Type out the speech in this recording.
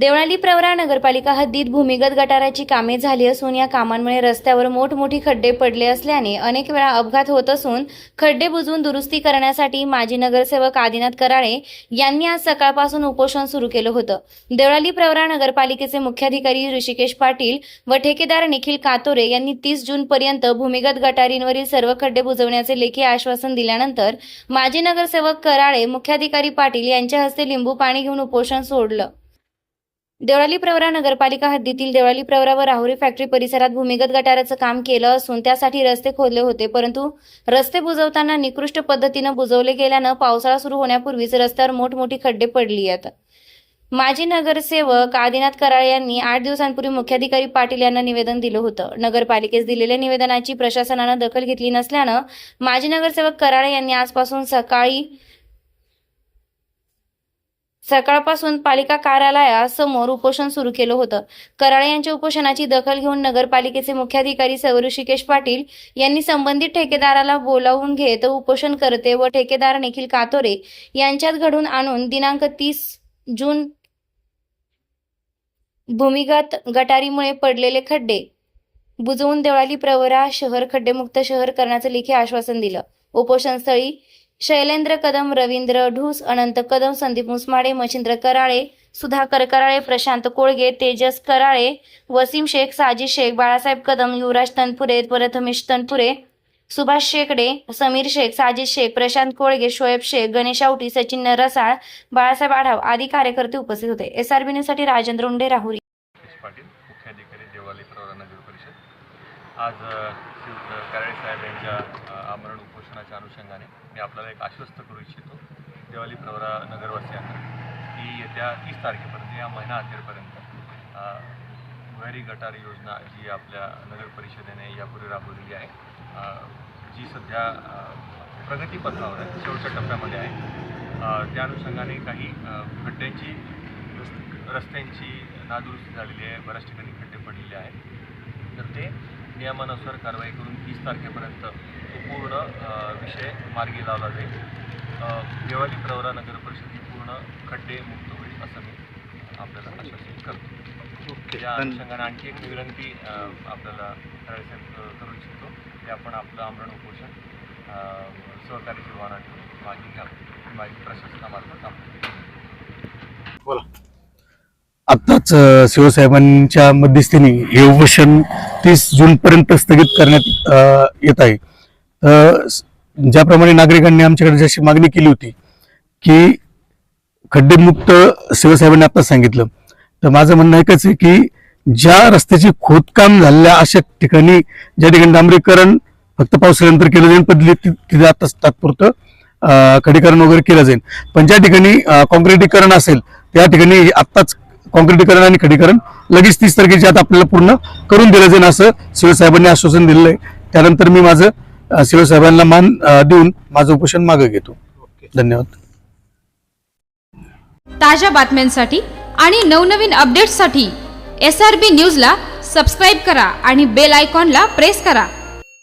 देवळाली प्रवरा नगरपालिका हद्दीत भूमिगत गटाराची कामे झाली असून या कामांमुळे रस्त्यावर मोठमोठी खड्डे पडले असल्याने अनेक वेळा अपघात होत असून खड्डे बुजवून दुरुस्ती करण्यासाठी माजी नगरसेवक आदिनाथ कराळे यांनी आज सकाळपासून उपोषण सुरू केलं होतं. देवळाली प्रवरा नगरपालिकेचे मुख्याधिकारी ऋषिकेश पाटील व ठेकेदार निखिल कातोरे यांनी तीस जून पर्यंत भूमिगत गटारींवरील सर्व खड्डे बुजवण्याचे लेखी आश्वासन दिल्यानंतर माजी नगरसेवक कराळे मुख्याधिकारी पाटील यांच्या हस्ते लिंबू पाणी घेऊन उपोषण सोडलं. देवळाली प्रवरा नगरपालिका हद्दीतील देवळाली प्रवरा व राहुरी फॅक्टरी परिसरात भूमिगत गटाराचं काम केलं असून त्यासाठी रस्ते खोदले होते परंतु रस्ते बुजवताना निकृष्ट पद्धतीनं बुजवले गेल्यानं पावसाळा सुरू होण्यापूर्वीच रस्त्यावर मोठमोठी खड्डे पडली आहेत. माजी नगरसेवक आदिनाथ कराळे यांनी आठ दिवसांपूर्वी मुख्याधिकारी पाटील यांना निवेदन दिलं होतं. नगरपालिकेस दिलेल्या निवेदनाची प्रशासनानं दखल घेतली नसल्यानं माजी नगरसेवक कराळे यांनी आजपासून सकाळी सकाळपासून पालिका कार्यालयासमोर उपोषण सुरू केलं होतं. कराळे यांच्या उपोषणाची दखल घेऊन नगरपालिकेचे मुख्याधिकारी सौ ऋषिकेश पाटील यांनी संबंधित ठेकेदाराला बोलावून घेत उपोषण करते व ठेकेदार निखिल कातोरे यांच्यात घडून आणून दिनांक तीस जून भूमिगत गटारीमुळे पडलेले खड्डे बुजवून देवळाली प्रवरा शहर खड्डेमुक्त शहर करण्याचं लेखी आश्वासन दिलं. उपोषणस्थळी शैलेंद्र कदम रवींद्र ढूस अनंत कदम संदीप मुसमाडे मच्छिंद्र कराळे सुधाकर कराळे प्रशांत कोळगे तेजस कराळे वसीम शेख साजी शेख बाळासाहेब कदम युवराज तनपुरे प्रथमेश तनपुरे सुभाष शेकडे समीर शेख साजिद शेख प्रशांत कोळगे शोएब शेख गणेश आवटी सचिन रसाळ बाळासाहेब आढाव आदी कार्यकर्ते उपस्थित होते. एस आर बी न्यूजसाठी राजेंद्र उंडे राहुरी. आज शिव कराळे साहेब यांच्या आमरण उपोषणाच्या अनुषंगाने मी आपल्याला एक आश्वस्त करू इच्छितो देवाली प्रवरा नगरवासियांना की येत्या तीस तारखेपर्यंत या महिना अखेरपर्यंत भुयारी गटार योजना जी आपल्या नगर परिषदेने यापूर्वी राबवलेली आहे जी सध्या प्रगतीपथावर आहे शेवटच्या टप्प्यामध्ये आहे. त्या अनुषंगाने काही खड्ड्यांची रस्त्यांची नादुरुस्ती झालेली आहे बऱ्याच ठिकाणी खड्डे पडलेले आहेत. तर ते नियमानुसार कारवाई करून तीस तारखेपर्यंत तो पूर्ण विषय मार्गी लावला जाईल. देवाली प्रवरा नगर परिषद ही पूर्ण खड्डे मुक्त होईल असं मी आपल्याला आश्वासित करतो. या अनुषंगाने आणखी एक विनंती आपल्याला करू इच्छितो की आपण आपलं आमरण उपोषण सहकारी जीवाना ठेवून मागे घ्यावं मागे प्रशासनामार्फत आपण आत्ताच आज शिवसाहेबांच्या मध्यस्थीने हे उपोषण तीस जूनपर्यंत स्थगित करण्यात येत आहे. ज्याप्रमाणे नागरिकांनी आमच्याकडे जशी मागणी केली होती की खड्डेमुक्त शिवसाहेबांनी आता सांगितलं. तर माझं म्हणणं एकच आहे की ज्या रस्त्याची खोदकाम झालेल्या अशा ठिकाणी ज्या ठिकाणी डांबरीकरण फक्त पावसाळ्यानंतर केलं जाईल पद्धती तिथे आता तात्पुरतं खडीकरण वगैरे केलं जाईल. पण ज्या ठिकाणी अ, काँक्रिटीकरण असेल त्या ठिकाणी आत्ताच काँक्रिटीकरण आणि खडीकरण. लगेच तीस तारखेच्या आत आपल्याला पूर्ण करून दिलं जाईल असं शिवसाहेबांनी आश्वासन दिलेलं आहे त्यानंतर मी माझं शिवसाहेबांना मान देऊन माझं उपोषण मागे घेतो. धन्यवाद. ताज्या बातम्यांसाठी आणि नवनवीन अपडेट्ससाठी एस आर बी न्यूजला सबस्क्राईब करा आणि बेल आयकॉनला प्रेस करा.